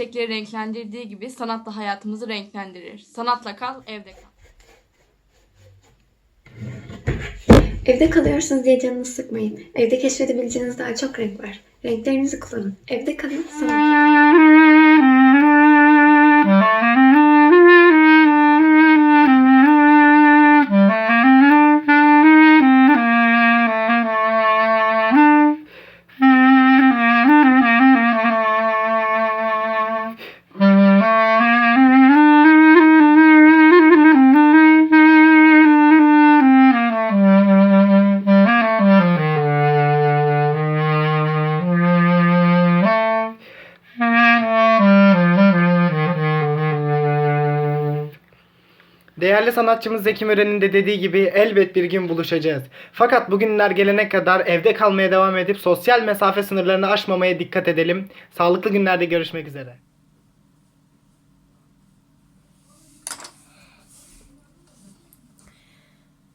çiçekleri renklendirdiği gibi sanat da hayatımızı renklendirir. Sanatla kal, evde kal. Evde kalıyorsunuz diye canınızı sıkmayın. Evde keşfedebileceğiniz daha çok renk var. Renklerinizi kullanın. Evde kalın, sanatla Değerli sanatçımız Zeki Müren'in de dediği gibi elbet bir gün buluşacağız. Fakat bugünler gelene kadar evde kalmaya devam edip sosyal mesafe sınırlarını aşmamaya dikkat edelim. Sağlıklı günlerde görüşmek üzere.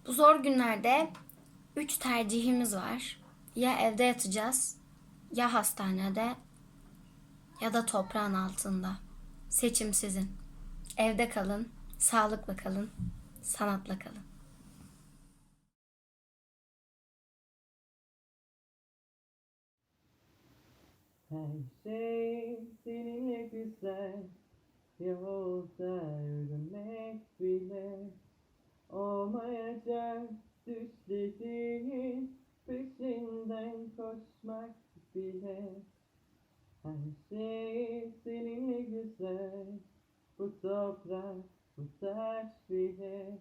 Bu zor günlerde üç tercihimiz var. Ya evde yatacağız, ya hastanede, ya da toprağın altında. Seçim sizin. Evde kalın, sağlıklı kalın, sanatla kalın. Her şey seninle güzel Yolda yürümek bile Olmayacak düşlediğin Peşinden koşmak bile Her şey seninle güzel Bu toprak, bu taş bile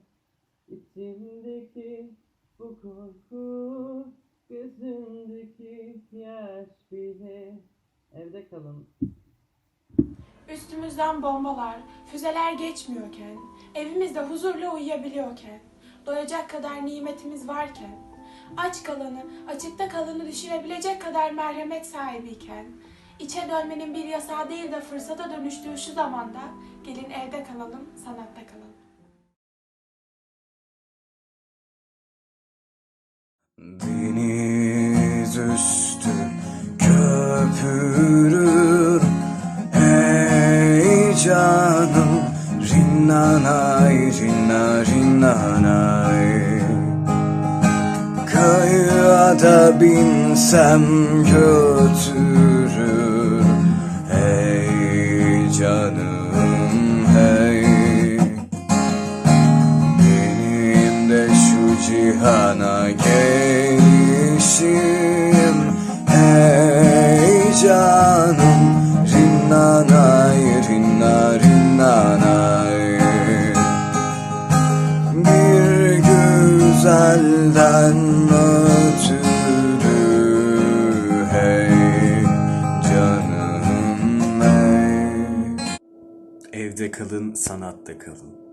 İçimdeki bu korku Gözümdeki yaş bile Evde kalın. Üstümüzden bombalar, füzeler geçmiyorken, evimizde huzurla uyuyabiliyorken, doyacak kadar nimetimiz varken, aç kalanı, açıkta kalanı düşürebilecek kadar merhamet sahibiyken, içe dönmenin bir yasağı değil de fırsata dönüştüğü şu zamanda, gelin evde kalalım, sanatta kalalım. Deniz üstü köpürür. Hey canım Rinnanay rinna rinnanay Kayığa da binsem götürür Evde kalın, sanatta kalın.